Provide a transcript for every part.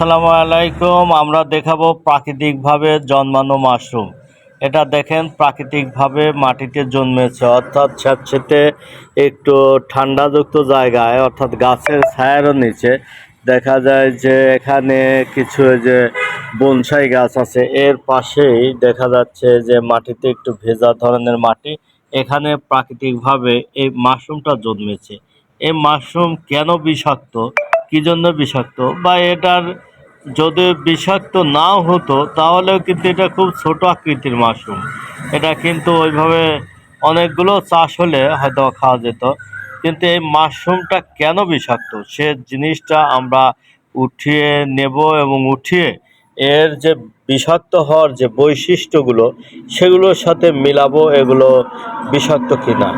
আসসালামু আলাইকুম, আমরা দেখাবো প্রাকৃতিকভাবে জন্মানো মাশরুম। এটা দেখেন, প্রাকৃতিকভাবে মাটিতে জন্মেছে, অর্থাৎ স্যাঁতসেঁতে একটু ঠান্ডাযুক্ত জায়গায়, অর্থাৎ গাছের ছায়ারও নিচে। দেখা যায় যে এখানে কিছু যে বনসাই গাছ আছে, এর পাশেই দেখা যাচ্ছে যে মাটিতে একটু ভেজা ধরনের মাটি। এখানে প্রাকৃতিকভাবে এই মাশরুমটা জন্মেছে। এই মাশরুম কেন বিষাক্ত? কী জন্য বিষাক্ত? বা এটার যদি বিষাক্ত নাও হতো, তাহলেও কিন্তু এটা খুব ছোট আকৃতির মাশরুম। এটা কিন্তু ওইভাবে অনেকগুলো চাষ হলে হয়তো খাওয়া যেত। কিন্তু এই মাশরুমটা কেন বিষাক্ত? সে জিনিসটা আমরা উঠিয়ে নেব এবং উঠিয়ে এর যে বিষাক্ত হওয়ার যে বৈশিষ্ট্যগুলো, সেগুলোর সাথে মিলাবো এগুলো বিষাক্ত কিনা।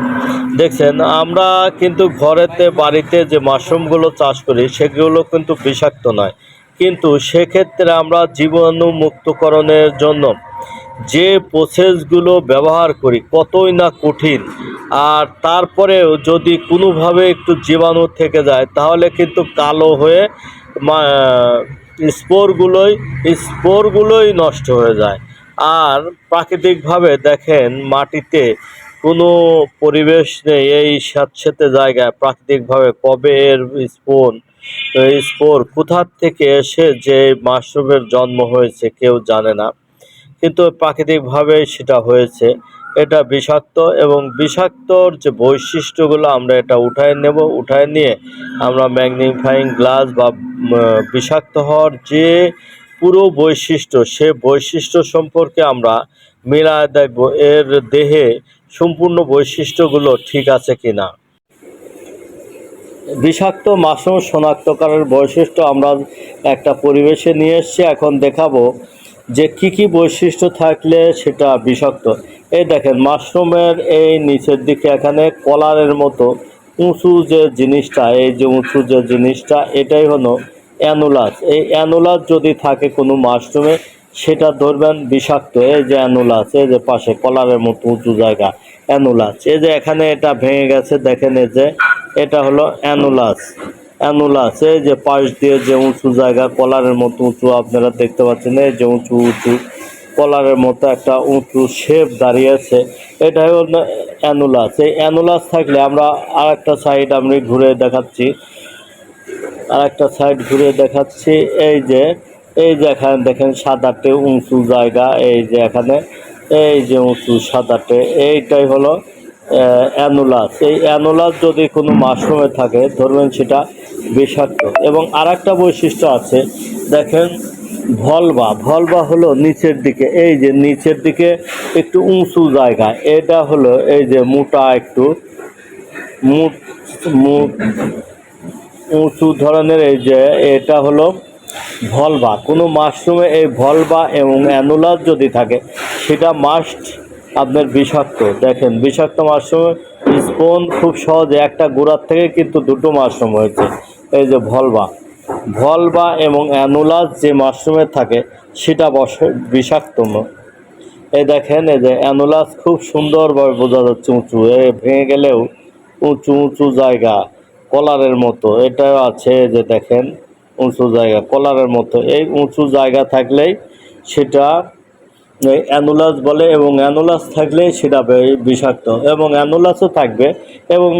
দেখছেন, আমরা কিন্তু ঘরেতে, বাড়িতে যে মাশরুমগুলো চাষ করি, সেগুলো কিন্তু বিষাক্ত নয়। কিন্তু সেক্ষেত্রে আমরা জীবাণু মুক্তকরণের জন্য যে প্রসেসগুলো ব্যবহার করি কতই না কঠিন, আর তারপরেও যদি কোনোভাবে একটু জীবাণু থেকে যায়, তাহলে কিন্তু কালো হয়ে স্পোরগুলোই স্পোরগুলোই নষ্ট হয়ে যায়। আর প্রাকৃতিকভাবে দেখেন মাটিতে কোনো পরিবেশ নেই এই স্যাঁতসেঁতে জায়গায় প্রাকৃতিকভাবে কবে এর স্পোন এই স্পোর কোথার থেকে এসে যে মাশরুমের জন্ম হয়েছে কেউ জানে না, কিন্তু প্রাকৃতিকভাবে সেটা হয়েছে। এটা বিষাক্ত এবং বিষাক্তর যে বৈশিষ্ট্যগুলো আমরা এটা উঠায় নেব, উঠায় নিয়ে আমরা ম্যাগনিফাইং গ্লাস বা বিষাক্ত হওয়ার যে পুরো বৈশিষ্ট্য, সে বৈশিষ্ট্য সম্পর্কে আমরা মিলায় দেখব এর দেহে সম্পূর্ণ বৈশিষ্ট্যগুলো ঠিক আছে কিনা? বিষাক্ত মাশরুম শনাক্তকারের বৈশিষ্ট্য আমরা একটা পরিবেশে নিয়ে এসেছি। এখন দেখাবো যে কি কি বৈশিষ্ট্য থাকলে সেটা বিষাক্ত। এই দেখেন, মাশরুমের এই নিচের দিকে এখানে কলারের মতো উঁচু যে জিনিসটা, এই যে উঁচু যে জিনিসটা, এটাই হলো অ্যানুলাস। এই অ্যানুলাস যদি থাকে কোনো মাশরুমে, সেটা ধরবেন বিষাক্ত। এই যে অ্যানুলাস, এই যে পাশে কলারের মতো উঁচু জায়গা, অ্যানুলাস। এই যে এখানে এটা ভেঙে গেছে, দেখেন এই যে এটা হলো অ্যানুলাস। অ্যানুলাস এই যে পাশ দিয়ে যে উঁচু জায়গা, কলারের মতো উঁচু আপনারা দেখতে পাচ্ছেন, এই যে উঁচু উঁচু কলারের মতো একটা উঁচু শেপ দাঁড়িয়ে আছে। এটাই হলো অ্যানুলাস। এই অ্যানুলাস থাকলে আমরা আর একটা সাইড আমি ঘুরে দেখাচ্ছি। আর একটা সাইড ঘুরে দেখাচ্ছি। এই যে এই যে এখানে দেখেন সাদাটে উঁচু জায়গা, এই যে এখানে, এই যে উঁচু সাদাটে, এইটাই হলো অ্যানুলাস এই অ্যানোলাস যদি কোনো মাশরুমে থাকে, ধরবেন সেটা বিষাক্ত। এবং আর একটা বৈশিষ্ট্য আছে, দেখেন ভলবা ভলবা হলো নিচের দিকে। এই যে নিচের দিকে একটু উঁচু জায়গা। এটা হলো এই যে মোটা একটু উঁচু ধরনের এই যে এটা হলো ভলবা কোনো মাশরুমে এই ভলবা এবং অ্যানোলাস যদি থাকে, সেটা মাস্ট আপনার বিষাক্ত। দেখেন, বিষাক্ত মাশরুমে, স্পোন খুব সহজে একটা গোড়ার থেকে কিন্তু দুটো মাশরুম হয়েছে। এই যে ভলবা ভলবা এবং অ্যানুলাস যে মাশরুমের থাকে, সেটা বস বিষাক্তম এই দেখেন, এই যে অ্যানুলাস খুব সুন্দরভাবে বোঝা যাচ্ছে উঁচু। এ ভেঙে গেলেও উঁচু উঁচু জায়গা, কলারের মতো। এটাও আছে যে দেখেন, উঁচু জায়গা, কলারের মতো। এই উঁচু জায়গা থাকলেই সেটা অ্যানুলাস বলে এবং অ্যানুলাস থাকলে সেটা বিষাক্ত এবং অ্যানুলাসও থাকবে এবং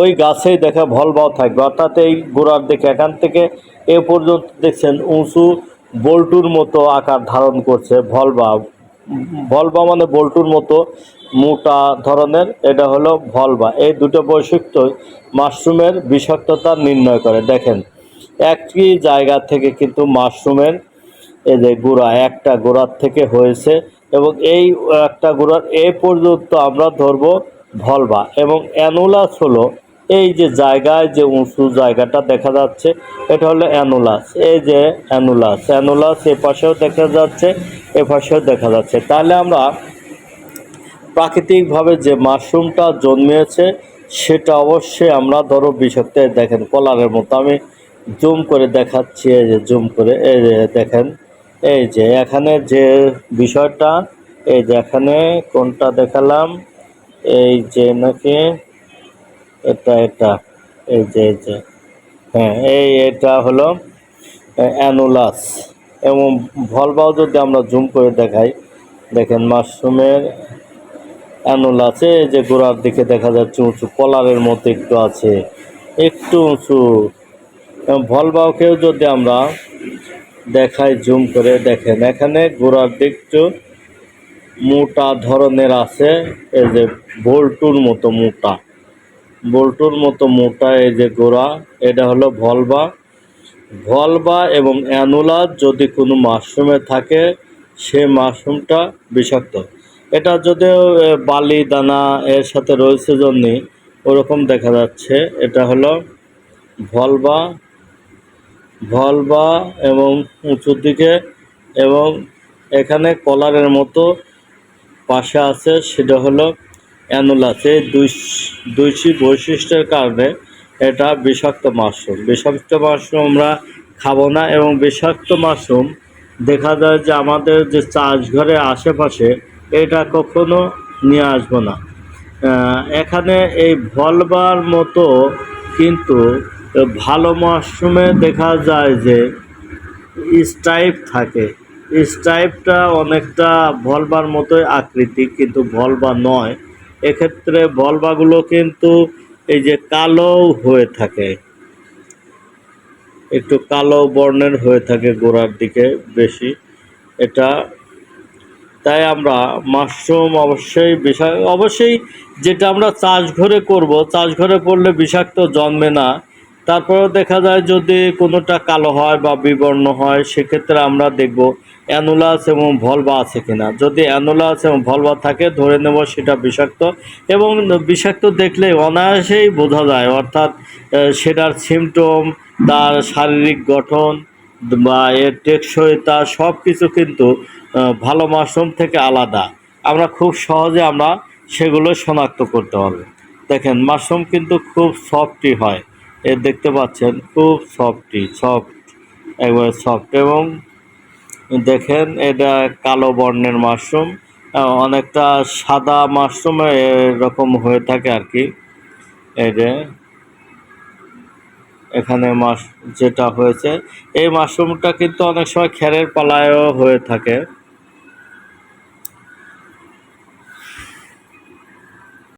ওই গাছেই দেখা ভলবাও থাকবে। অর্থাৎ এই গোড়ার দিকে, এখান থেকে এ পর্যন্ত দেখছেন উঁচু বল্টুর মতো আকার ধারণ করছে ভলবা ভলবা মানে বল্টুর মতো মোটা ধরনের, এটা হলো ভলবা এই দুটো বৈশিষ্ট্য মাশরুমের বিষাক্ততা নির্ণয় করে। দেখেন, একই জায়গা থেকে কিন্তু মাশরুমের এই যে গোড়া, একটা গোড়ার থেকে হয়েছে এবং এই একটা গোড়ার এ পর্যন্ত আমরা ধরব ভলবা এবং অ্যানুলাস হলো এই যে জায়গায় যে উঁচু জায়গাটা দেখা যাচ্ছে, এটা হলো অ্যানুলাস। এই যে অ্যানুলাস অ্যানুলাস এ পাশেও দেখা যাচ্ছে, এ পাশেও দেখা যাচ্ছে। তাহলে আমরা প্রাকৃতিকভাবে যে মাশরুমটা জন্মেছে সেটা অবশ্যই আমরা ধরো বিষাক্ত, দেখেন, কলারের মতো। আমি জুম করে দেখাচ্ছি, এই যে জুম করে, এই দেখেন। এই যে, এখানে যে বিষয়টা, এই যে এখানে কোনটা দেখালাম, এই যে নাকি এটা এটা, এই যে এই যে হ্যাঁ এই এটা হলো অ্যানুলাস। এবং ভলভাও যদি আমরা জুম করে দেখাই, দেখেন মাশরুমের অ্যানুলাসে যে গোড়ার দিকে দেখা যাচ্ছে উঁচু, কলারের মতো একটু আছে, একটু উঁচু। এবং ভলভাওকেও যদি আমরা দেখাই জুম করে দেখেন। এখানে গোড়ার দিকটু মোটা ধরনের আছে, এই যে বল্টুর মতো মোটা। বোল্টুর মতো মোটা এই যে গোড়া, এটা হলো ভলভা। ভলভা এবং অ্যানুলা যদি কোনো মাশরুমে থাকে, সে মাশরুমটা বিষাক্ত। এটা যদিও বালি, দানা এর সাথে রয়েছে জন্যে, ওরকম দেখা যাচ্ছে। এটা হলো ভলভা ভলভা এবং উঁচুর দিকে এবং এখানে কলারের মতো পাশে আছে সেটা হলো অ্যানুলাস। এই দুই দুইটি বৈশিষ্ট্যের কারণে এটা বিষাক্ত মাশরুম। বিষাক্ত মাশরুম আমরা খাব না এবং বিষাক্ত মাশরুম দেখা যায় যে আমাদের যে চাষঘরে আশেপাশে এটা কখনো নিয়ে আসব না। এখানে এই ভলবার মতো কিন্তু ভালো মাশরুমে দেখা যায় যে স্টাইপ থাকে। স্টাইপটা অনেকটা ভলবার মতোই আকৃতি, কিন্তু ভলবা নয়। এক্ষেত্রে ভলবাগুলো কিন্তু এই যে কালো হয়ে থাকে। একটু কালো বর্ণের হয়ে থাকে গোড়ার দিকে বেশি। এটা তাই আমরা মাশরুম অবশ্যই বিষয় অবশ্যই যেটা আমরা চাষ ঘরে করব চাষ ঘরে করলে বিষাক্ত জন্মে না। তারপরেও দেখা যায় যদি কোনোটা কালো হয় বা বিবর্ণ হয়, সেক্ষেত্রে আমরা দেখব অ্যানুলাস এবং ভলভা আছে কিনা। যদি অ্যানুলাস এবং ভলভা থাকে, ধরে নেব সেটা বিষাক্ত এবং বিষাক্ত দেখলে অনায়াসেই বোঝা যায়, অর্থাৎ সেটার সিমটম তার শারীরিক গঠন বা এর টেকসই টেকসইতা সব কিছু কিন্তু ভালো মাশরুম থেকে আলাদা। আমরা খুব সহজে আমরা সেগুলো শনাক্ত করতে পারব। দেখেন, মাশরুম কিন্তু খুব সফটই হয়। এ দেখতে পাচ্ছেন খুব সফটই সফট একবারে সফট এবং দেখেন এটা কালো বর্ণের মাশরুম অনেকটা সাদা মাশরুম এরকম হয়ে থাকে আর কি। যে এখানে মাস যেটা হয়েছে, এই মাশরুমটা কিন্তু অনেক সময় খ্যারের পালায়ও হয়ে থাকে।